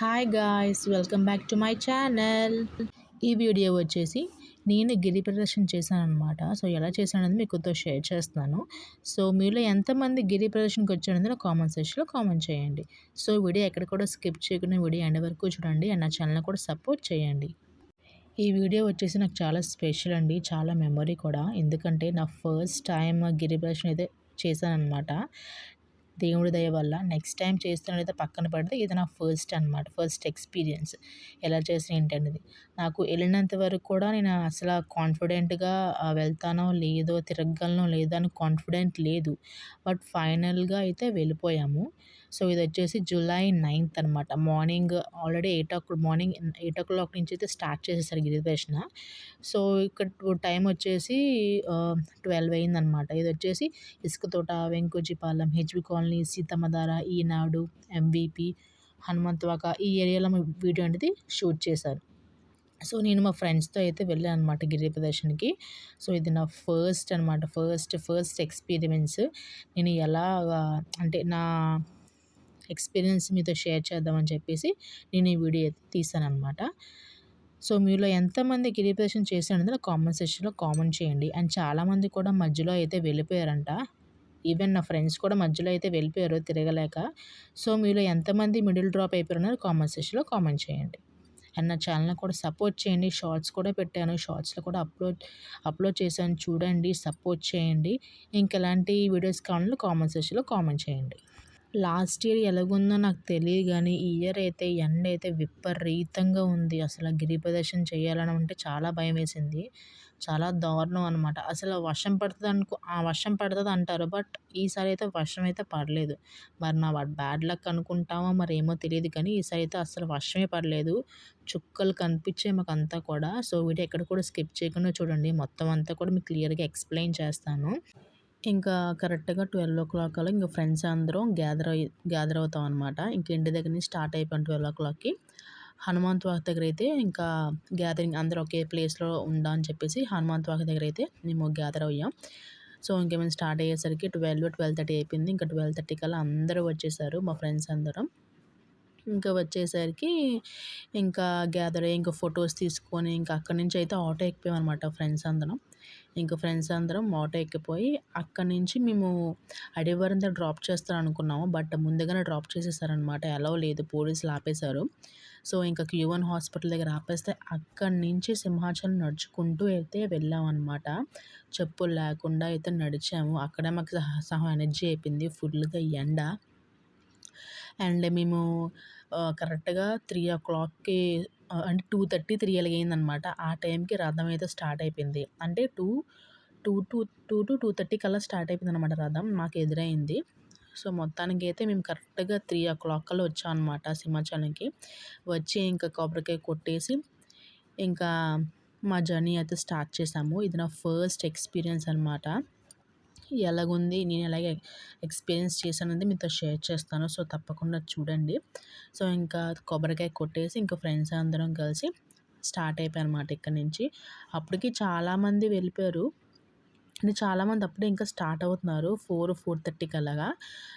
Hi guys welcome back to my channel ఈ video వచ్చేసి నేను గిరి ప్రదర్శన చేశాను అనమాట సో ఎలా చేశానని మీకుతో షేర్ చేస్తున్నాను. సో మీలో ఎంతమంది గిరి ప్రదర్శనకి వచ్చారనేది నా కామెంట్ సెక్షన్లో కామెంట్ చేయండి. సో వీడియో ఎక్కడ కూడా స్కిప్ చేయకుండా వీడియో ఎండ్ వరకు చూడండి అండ్ నా ఛానల్ కూడా సపోర్ట్ చేయండి. ఈ వీడియో వచ్చేసి నాకు చాలా స్పెషల్ అండి. చాలా మెమొరీ కూడా. ఎందుకంటే నా ఫస్ట్ టైం గిరి ప్రదర్శన అయితే చేశాను అనమాట దేవుడి దయ వల్ల నెక్స్ట్ టైం చేస్తున్నదైతే పక్కన పడితే ఇది నా ఫస్ట్ అనమాట ఫస్ట్ ఎక్స్పీరియన్స్ ఎలా చేసిన ఏంటనేది. నాకు వెళ్ళినంత వరకు కూడా నేను అసలు కాన్ఫిడెంట్గా వెళ్తానో లేదో తిరగలనో లేదో అని కాన్ఫిడెంట్ లేదు. బట్ ఫైనల్గా అయితే వెళ్ళిపోయాము. సో ఇది వచ్చేసి జూలై నైన్త్ అనమాట morning already eight o morning eight o'clock నుంచి అయితే స్టార్ట్ చేసేసారు గిరిదర్శన సో ఇక్కడ టైం వచ్చేసి ట్వెల్వ్ అయిందనమాట ఇది వచ్చేసి Isukathota Venkojipalem HB colony Seethammadhara Eenadu MVP Hanumanthavaka ఈ ఏరియాలో వీడియో అనేది షూట్ చేశారు. సో నేను మా ఫ్రెండ్స్తో అయితే వెళ్ళాను అనమాట గిరి ప్రదర్శనకి. సో ఇది నా ఫస్ట్ అనమాట ఫస్ట్ ఫస్ట్ ఎక్స్పీరియన్స్. నేను ఎలా అంటే నా ఎక్స్పీరియన్స్ మీతో షేర్ చేద్దామని చెప్పేసి నేను ఈ వీడియో తీసాను అనమాట సో మీలో ఎంతమంది గిరి ప్రదర్శన చేశారనేది కామెంట్ సెక్షన్లో కామెంట్ చేయండి. అండ్ చాలామంది కూడా మధ్యలో అయితే వెళ్ళిపోయారంట. ఈవెన్ నా ఫ్రెండ్స్ కూడా మధ్యలో అయితే వెళ్ళిపోయారు తిరగలేక. సో మీలో ఎంతమంది మిడిల్ డ్రాప్ అయిపోయినారో కామెంట్ సెక్షన్లో కామెంట్ చేయండి. అండ్ నా ఛానల్ని కూడా సపోర్ట్ చేయండి. షార్ట్స్ కూడా పెట్టాను. షార్ట్స్లో కూడా అప్లోడ్ అప్లోడ్ చేశాను. చూడండి సపోర్ట్ చేయండి. ఇంకెలాంటి వీడియోస్ కావాలో కామెంట్ సెక్షన్లో కామెంట్ చేయండి. లాస్ట్ ఇయర్ ఎలాగుందో నాకు తెలియదు కానీ ఈ ఇయర్ అయితే ఎండ అయితే విపరీతంగా ఉంది. అసలు గిరి ప్రదర్శన చేయాలని అంటే చాలా భయం వేసింది. చాలా దారుణం అనమాట అసలు వర్షం పడుతుంది అనుకో ఆ వర్షం పడుతుంది అంటారు. బట్ ఈసారి అయితే వర్షం అయితే పడలేదు. మరి నా బ్యాడ్ లక్ అనుకుంటామో మరి ఏమో తెలియదు కానీ ఈసారి అయితే అసలు వర్షమే పడలేదు. చుక్కలు కనిపించే మాకు అంతా కూడా. సో వీడియో ఎక్కడ కూడా స్కిప్ చేయకుండా చూడండి. మొత్తం అంతా కూడా మీకు క్లియర్గా ఎక్స్ప్లెయిన్ చేస్తాను. ఇంకా కరెక్ట్గా ట్వెల్వ్ ఓ క్లాక్ అలా ఇంకా ఫ్రెండ్స్ అందరం గ్యాదర్ అయ్యి గ్యాదర్ అవుతాం అనమాట ఇంకా ఇంటి దగ్గర నుంచి స్టార్ట్ అయిపోయాం ట్వెల్వ్ ఓ క్లాక్కి. హనుమంత్ వాక్ దగ్గర అయితే ఇంకా గ్యాదరింగ్ అందరూ ఒకే ప్లేస్లో ఉందా అని చెప్పేసి హనుమంత్ వాక్ దగ్గర అయితే మేము గ్యాదర్ అయ్యాం. సో ఇంకేమైనా స్టార్ట్ అయ్యేసరికి ట్వెల్వ్ ట్వెల్వ్ థర్టీ అయిపోయింది. ఇంకా ట్వెల్వ్ థర్టీ కల్లా అందరూ వచ్చేసారు మా ఫ్రెండ్స్ అందరం. ఇంకా వచ్చేసరికి ఇంకా గ్యాదర్ అయ్యి ఇంకా ఫొటోస్ తీసుకొని ఇంకా అక్కడి నుంచి అయితే ఆటో ఎక్కిపోయాం అనమాట ఫ్రెండ్స్ అందరం. ఇంకా ఫ్రెండ్స్ అందరం మోట ఎక్కిపోయి అక్కడి నుంచి మేము అడివారం డ్రాప్ చేస్తారు అనుకున్నాము బట్ ముందుగానే డ్రాప్ చేసేసారనమాట ఎలా లేదు. పోలీసులు ఆపేశారు. సో ఇంకా క్యూవన్ హాస్పిటల్ దగ్గర ఆపేస్తే అక్కడి నుంచి సింహాచలం నడుచుకుంటూ అయితే వెళ్ళామన్నమాట. చెప్పులు లేకుండా అయితే నడిచాము. అక్కడే మాకు సహా ఎనర్జీ అయిపోయింది. ఫుల్గా ఎండ. అండ్ మేము కరెక్ట్గా త్రీ ఓ క్లాక్కి అంటే టూ థర్టీ త్రీ అనమాట ఆ టైంకి రథం అయితే స్టార్ట్ అయిపోయింది. అంటే two two two two to two thirty కల్లా స్టార్ట్ అయిపోయింది అనమాట రథం మాకు ఎదురైంది. సో మొత్తానికి అయితే మేము కరెక్ట్గా త్రీ ఓ క్లాక్ కల్లా వచ్చాం అనమాట సింహాచలంకి. వచ్చి ఇంకా కొబ్బరికాయ కొట్టేసి ఇంకా మా జర్నీ అయితే స్టార్ట్ చేసాము. ఇది నా ఫస్ట్ ఎక్స్పీరియన్స్ అనమాట. ఎలాగుంది? నేను ఎలాగే ఎక్స్పీరియన్స్ చేశానది మీతో షేర్ చేస్తాను. సో తప్పకుండా చూడండి. సో ఇంకా కొబ్బరికాయ కొట్టేసి ఇంకా ఫ్రెండ్స్ అందరం కలిసి స్టార్ట్ అయిపోయాయి అనమాట ఇక్కడ నుంచి. అప్పటికి చాలామంది వెళ్ళిపోయారు. అంటే చాలామంది అప్పుడే ఇంకా స్టార్ట్ అవుతున్నారు. ఫోర్ ఫోర్ థర్టీకి అలాగా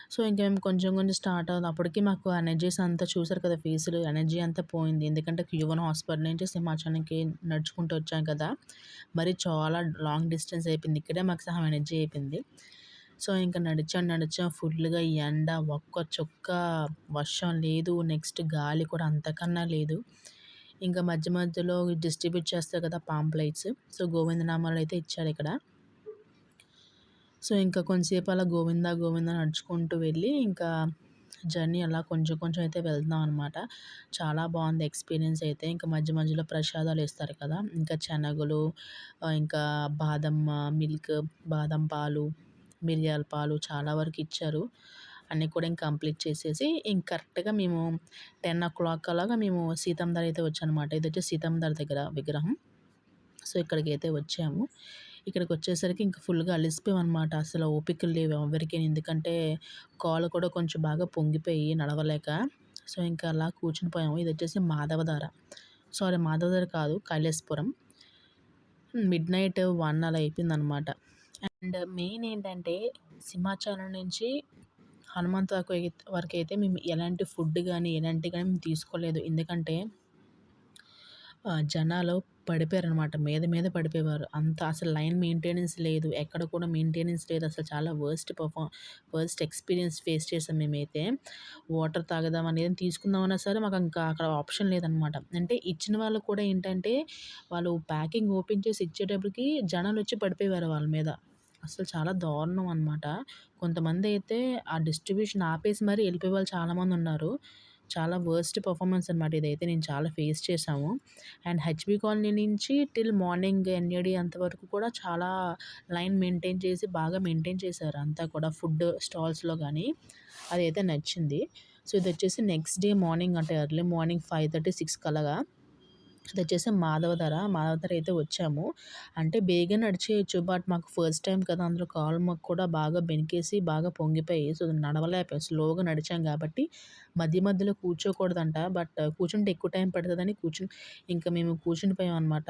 సో ఇంకా మేము కొంచెం కొంచెం స్టార్ట్ అవుతుంది అప్పటికి మాకు ఎనర్జీస్ అంతా చూసారు కదా ఫేసులు ఎనర్జీ అంతా పోయింది. ఎందుకంటే క్యూవన్ హాస్పిటల్ నుంచి సింహాచలానికి నడుచుకుంటూ వచ్చాం కదా. మరి చాలా లాంగ్ డిస్టెన్స్ అయిపోయింది. ఇక్కడే మాకు సహా ఎనర్జీ అయిపోయింది. సో ఇంకా నడిచాం నడిచాం. ఫుల్గా ఎండ ఒక్క చుక్క వర్షం లేదు. నెక్స్ట్ గాలి కూడా అంతకన్నా లేదు. ఇంకా మధ్య మధ్యలో డిస్ట్రిబ్యూట్ చేస్తారు కదా పాంప్లైట్స్. సో గోవిందనామాలు అయితే ఇచ్చారు ఇక్కడ. సో ఇంకా కొంతసేపు అలా గోవింద గోవింద నడుచుకుంటూ వెళ్ళి ఇంకా జర్నీ అలా కొంచెం కొంచెం అయితే వెళ్తున్నాం అనమాట చాలా బాగుంది ఎక్స్పీరియన్స్ అయితే. ఇంకా మధ్య మధ్యలో ప్రసాదాలు ఇస్తారు కదా. ఇంకా శనగలు ఇంకా బాదం మిల్క్ బాదం పాలు మిరియాల పాలు చాలా వరకు ఇచ్చారు. అన్నీ కూడా ఇంకా కంప్లీట్ చేసేసి ఇంక కరెక్ట్గా మేము టెన్ ఓ క్లాక్ అలాగా మేము సీతందర్ అయితే వచ్చానమాట ఇది వచ్చి సీతందర్ దగ్గర విగ్రహం. సో ఇక్కడికి అయితే వచ్చాము. ఇక్కడికి వచ్చేసరికి ఇంకా ఫుల్గా అలసిపోయామన్నమాట. అనమాట అసలు ఓపికలు లేవు ఎవరికి. ఎందుకంటే కాలు కూడా కొంచెం బాగా పొంగిపోయి నడవలేక. సో ఇంకా అలా కూర్చుని పోయాము. ఇది వచ్చేసి మాధవధార. సారీ మాధవధార కాదు కైలాసపురం. మిడ్ నైట్ వన్ అలా అయిపోయింది అనమాట అండ్ మెయిన్ ఏంటంటే సింహాచలం నుంచి హనుమంత్ అయితే మేము ఎలాంటి ఫుడ్ కానీ ఎలాంటి కానీ మేము తీసుకోలేదు. ఎందుకంటే జనాలు పడిపోయారనమాట మీద మీద పడిపోయేవారు. అంత అసలు లైన్ మెయింటెనెన్స్ లేదు. ఎక్కడ కూడా మెయింటెనెన్స్ లేదు. అసలు చాలా worst perform worst experience face చేసాం మేమైతే. వాటర్ తాగదాం అనేది తీసుకుందామన్నా సరే మాకు ఇంకా అక్కడ ఆప్షన్ లేదనమాట అంటే ఇచ్చిన వాళ్ళు కూడా ఏంటంటే వాళ్ళు ప్యాకింగ్ ఓపెన్ చేసి ఇచ్చేటప్పటికి జనాలు వచ్చి పడిపోయేవారు వాళ్ళ మీద. అసలు చాలా దారుణం అనమాట కొంతమంది అయితే ఆ డిస్ట్రిబ్యూషన్ ఆపేసి మరీ వెళ్ళిపోయే వాళ్ళు చాలామంది ఉన్నారు. చాలా వర్స్ట్ పర్ఫార్మెన్స్ అనమాట ఇదైతే నేను చాలా ఫేస్ చేశాము. అండ్ హెచ్బి కాలనీ నుంచి టిల్ మార్నింగ్ ఎన్ఏడి అంతవరకు కూడా చాలా లైన్ మెయింటైన్ చేసి బాగా మెయింటైన్ చేశారు అంతా కూడా ఫుడ్ స్టాల్స్లో కానీ అదైతే నచ్చింది. సో ఇది వచ్చేసి నెక్స్ట్ డే మార్నింగ్ అంటే early morning five thirty six కలగా అది వచ్చేసి మాధవధర. మాధవధర అయితే వచ్చాము. అంటే బేగా నడిచేయచ్చు బట్ మాకు ఫస్ట్ టైం కదా అందులో కాలు మాకు కూడా బాగా బెనికేసి బాగా పొంగిపోయి సో నడవలేకపోయాం. స్లోగా నడిచాం కాబట్టి మధ్య మధ్యలో కూర్చోకూడదంట. బట్ కూర్చుంటే ఎక్కువ టైం పడుతుందని కూర్చుని ఇంకా మేము కూర్చునిపోయాం అనమాట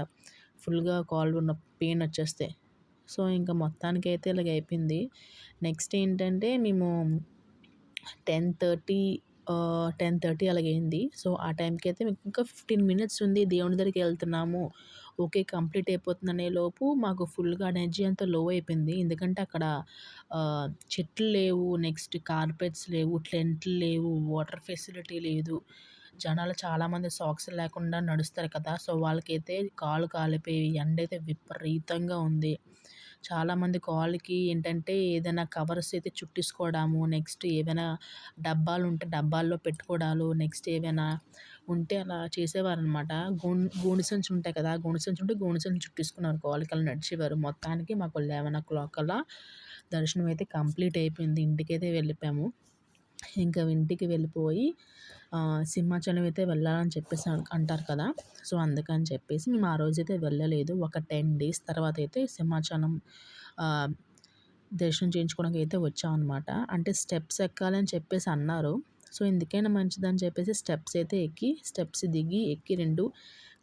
ఫుల్గా కాళ్ళు ఉన్న పెయిన్ వచ్చేస్తే. సో ఇంకా మొత్తానికి అయితే ఇలాగ అయిపోయింది. నెక్స్ట్ ఏంటంటే మేము టెన్ థర్టీ టెన్ థర్టీ అలాగైంది. సో ఆ టైంకి అయితే ఇంకా ఫిఫ్టీన్ మినిట్స్ ఉంది. దేవుని దగ్గరికి వెళ్తున్నాము. ఓకే కంప్లీట్ అయిపోతుందనే లోపు మాకు ఫుల్గా ఎనర్జీ అంతా లో అయిపోయింది. ఎందుకంటే అక్కడ చెట్లు లేవు. నెక్స్ట్ కార్పెట్స్ లేవు. టెంట్లు లేవు. వాటర్ ఫెసిలిటీ లేదు. జనాలు చాలామంది సాక్స్ లేకుండా నడుస్తారు కదా. సో వాళ్ళకైతే కాలు కాలిపోయి ఎండ అయితే విపరీతంగా ఉంది. చాలామంది కాళ్ళకి ఏంటంటే ఏదైనా కవర్స్ అయితే చుట్టేసుకోవడము నెక్స్ట్ ఏవైనా డబ్బాలు ఉంటే డబ్బాల్లో పెట్టుకోవడాలు నెక్స్ట్ ఏవైనా ఉంటే అలా చేసేవారనమాట. గోను గోను సంచి ఉంటాయి కదా గోను సంచి ఉంటే గోను సంచి చుట్టేసుకున్నారు కాళ్ళకి అలా నడిచేవారు. మొత్తానికి మాకు లెవెన్ ఓ క్లాక్ అలా దర్శనం అయితే కంప్లీట్ అయిపోయింది. ఇంటికైతే వెళ్ళిపోయాము. ఇంకా ఇంటికి వెళ్ళిపోయి సింహాచలం అయితే వెళ్ళాలని చెప్పేసి అంటారు కదా. సో అందుకని చెప్పేసి మేము ఆ రోజైతే వెళ్ళలేదు. ఒక టెన్ డేస్ తర్వాత అయితే సింహాచలం దర్శనం చేయించుకోవడానికి అయితే వచ్చామన్నమాట. అంటే స్టెప్స్ ఎక్కాలని చెప్పేసి అన్నారు. సో ఎందుకైనా మంచిదని చెప్పేసి స్టెప్స్ అయితే ఎక్కి స్టెప్స్ దిగి ఎక్కి రెండు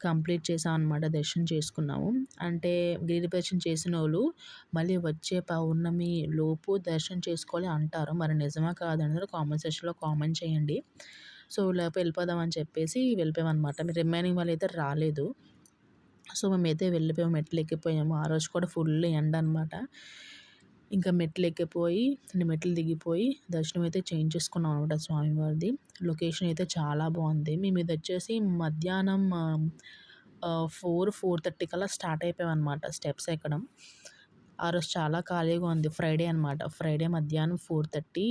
కంప్లీట్ చేసాం అనమాట దర్శనం చేసుకున్నాము. అంటే గిరి దర్శనం చేసిన వాళ్ళు మళ్ళీ వచ్చే పౌర్ణమి లోపు దర్శనం చేసుకోవాలి అంటారు. మరి నిజమా కాదనేది కామెంట్ సెక్షన్లో కామెంట్ చేయండి. సో లేకపోతే వెళ్ళిపోదాం అని చెప్పేసి వెళ్ళిపోయాం అనమాట రిమైనింగ్ వాళ్ళు అయితే రాలేదు. సో మేమైతే వెళ్ళిపోయాము మెట్లు ఎక్కిపోయాము. ఆ రోజు కూడా ఫుల్ ఎండ అనమాట ఇంకా మెట్లు ఎక్కిపోయి మెట్లు దిగిపోయి దర్శనం అయితే చేయించేసుకున్నాం అనమాట స్వామివారిది లొకేషన్ అయితే చాలా బాగుంది. మేము ఇది వచ్చేసి మధ్యాహ్నం ఫోర్ ఫోర్ థర్టీ కల్లా స్టార్ట్ అయిపోయాం అనమాట స్టెప్స్ ఎక్కడం. ఆ రోజు చాలా ఖాళీగా ఉంది. ఫ్రైడే అనమాట ఫ్రైడే మధ్యాహ్నం ఫోర్ థర్టీ.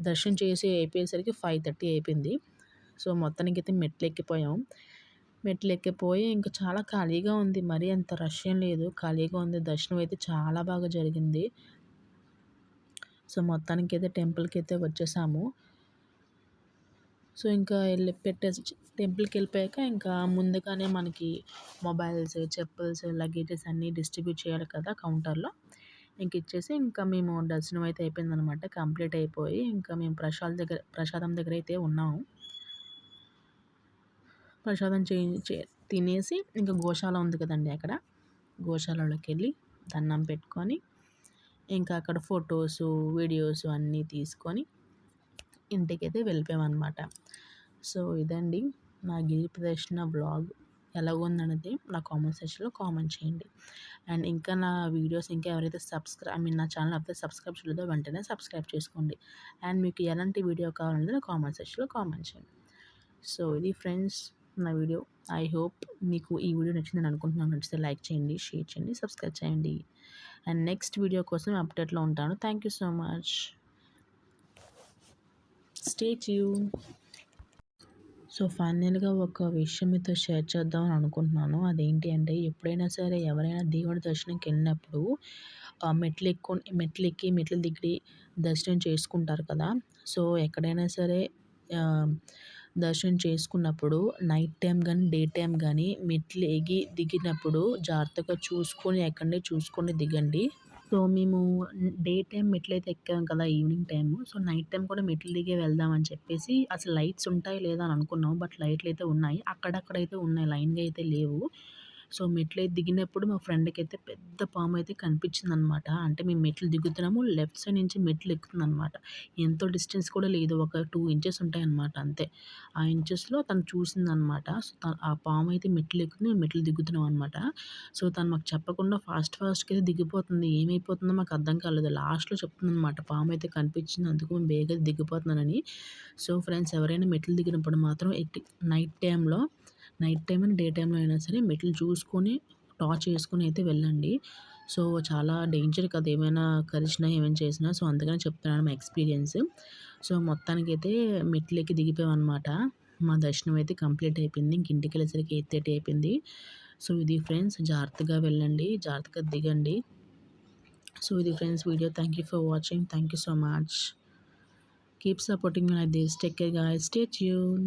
దర్శనం చేసి అయిపోయేసరికి ఫైవ్ థర్టీ అయిపోయింది. సో మొత్తానికి అయితే మెట్లు ఎక్కిపోయాం మెట్లు ఎక్కిపోయి ఇంకా చాలా ఖాళీగా ఉంది. మరీ అంత రష్ ఏం లేదు. ఖాళీగా ఉంది. దర్శనం అయితే చాలా బాగా జరిగింది. సో మొత్తానికి అయితే టెంపుల్కి అయితే వచ్చేసాము. సో ఇంకా వెళ్ళి పెట్టేసి టెంపుల్కి వెళ్ళిపోయాక ఇంకా ముందుగానే మనకి మొబైల్స్ చెప్పుల్స్ లగేజెస్ అన్నీ డిస్ట్రిబ్యూట్ చేయాలి కదా కౌంటర్లో. ఇంక ఇచ్చేసి ఇంకా మేము దర్శనం అయితే అయిపోయిందనమాట. కంప్లీట్ అయిపోయి ఇంకా మేము ప్రసాద్ దగ్గర ప్రసాదం దగ్గర అయితే ఉన్నాము. ప్రసాదం చే తినేసి ఇంకా గోశాల ఉంది కదండి అక్కడ. గోశాలలోకి వెళ్ళి దండం పెట్టుకొని ఇంకా అక్కడ ఫొటోస్ వీడియోస్ అన్నీ తీసుకొని ఇంటికైతే వెళ్ళిపోయామన్నమాట సో ఇదండి నా గిరి ప్రదర్శన బ్లాగ్ ఎలా ఉందనేది నా కామెంట్ సెక్షన్లో కామెంట్ చేయండి. అండ్ ఇంకా నా వీడియోస్ ఇంకా ఎవరైతే సబ్స్క్రైబ్ ఐ మీన్ నా ఛానల్ అయితే సబ్స్క్రైబ్ చేయలేదో వెంటనే సబ్స్క్రైబ్ చేసుకోండి. అండ్ మీకు ఎలాంటి వీడియో కావాలనేది నా కామెంట్ సెక్షన్లో కామెంట్ చేయండి. సో ఇది ఫ్రెండ్స్ నా వీడియో. ఐ హోప్ మీకు ఈ వీడియో నచ్చిందని అనుకుంటున్నాను. నచ్చితే లైక్ చేయండి షేర్ చేయండి సబ్స్క్రైబ్ చేయండి. అండ్ నెక్స్ట్ వీడియో కోసం అప్డేట్లో ఉంటాను. Thank you so much. Stay ట్యూ so ఫైనల్గా ఒక విషయం మీతో షేర్ చేద్దాం అని అనుకుంటున్నాను. అదేంటి అంటే ఎప్పుడైనా సరే ఎవరైనా దేవుడి దర్శనంకి వెళ్ళినప్పుడు మెట్లు ఎక్కు మెట్లు ఎక్కి మెట్లు దిగి దర్శనం చేసుకుంటారు కదా! సో ఎక్కడైనా సరే దర్శనం చేసుకున్నప్పుడు నైట్ టైం కానీ డే టైం కానీ మెట్లు ఎగి దిగినప్పుడు జాగ్రత్తగా చూసుకొని ఎక్కడనే చూసుకొని దిగండి. సో మేము డే టైం మెట్లు అయితే ఎక్కాం కదా evening time. So night time కూడా మెట్లు దిగే వెళ్దాం అని చెప్పేసి అసలు లైట్స్ ఉంటాయి లేదా అని అనుకున్నాం. బట్ లైట్లు అయితే ఉన్నాయి. అక్కడక్కడైతే ఉన్నాయి. లైన్గా అయితే లేవు. సో మెట్లు దిగినప్పుడు మా ఫ్రెండ్కి అయితే పెద్ద పాము అయితే కనిపించింది అనమాట అంటే మేము మెట్లు దిగుతున్నాము లెఫ్ట్ సైడ్ నుంచి మెట్లు ఎక్కుతుంది అనమాట ఎంతో డిస్టెన్స్ కూడా లేదు ఒక టూ ఇంచెస్ ఉంటాయి అనమాట అంతే. ఆ ఇంచెస్లో తను చూసింది అనమాట సో తను ఆ పాము అయితే మెట్లు ఎక్కుతుంది మేము మెట్లు దిగుతున్నాం అనమాట సో తను మాకు చెప్పకుండా ఫాస్ట్ ఫాస్ట్కి అయితే దిగిపోతుంది. ఏమైపోతుందో మాకు అర్థం కాలేదు. లాస్ట్లో చెప్తుంది అనమాట పాము అయితే కనిపించింది అందుకు మేము బేగా దిగిపోతున్నానని. సో ఫ్రెండ్స్ ఎవరైనా మెట్లు దిగినప్పుడు మాత్రం నైట్ టైంలో నైట్ టైం డే టైంలో అయినా సరే మెట్లు చూసుకొని టార్చ్ వేసుకొని అయితే వెళ్ళండి. సో చాలా డేంజర్ కదా ఏమైనా కరిచినా ఏమైనా చేసినా. సో అందుకని చెప్తున్నాను మా ఎక్స్పీరియన్స్. సో మొత్తానికైతే మెట్లెక్కి దిగిపోయామన్నమాట. మా దర్శనం అయితే కంప్లీట్ అయిపోయింది. ఇంక ఇంటికి వెళ్ళేసరికి ఎయిట్ థర్టీ అయిపోయింది. సో ఇది ఫ్రెండ్స్ జాగ్రత్తగా వెళ్ళండి. జాగ్రత్తగా దిగండి. సో ఇది friends video. Thank you for watching thank you so much keep supporting like this take care guys stay tuned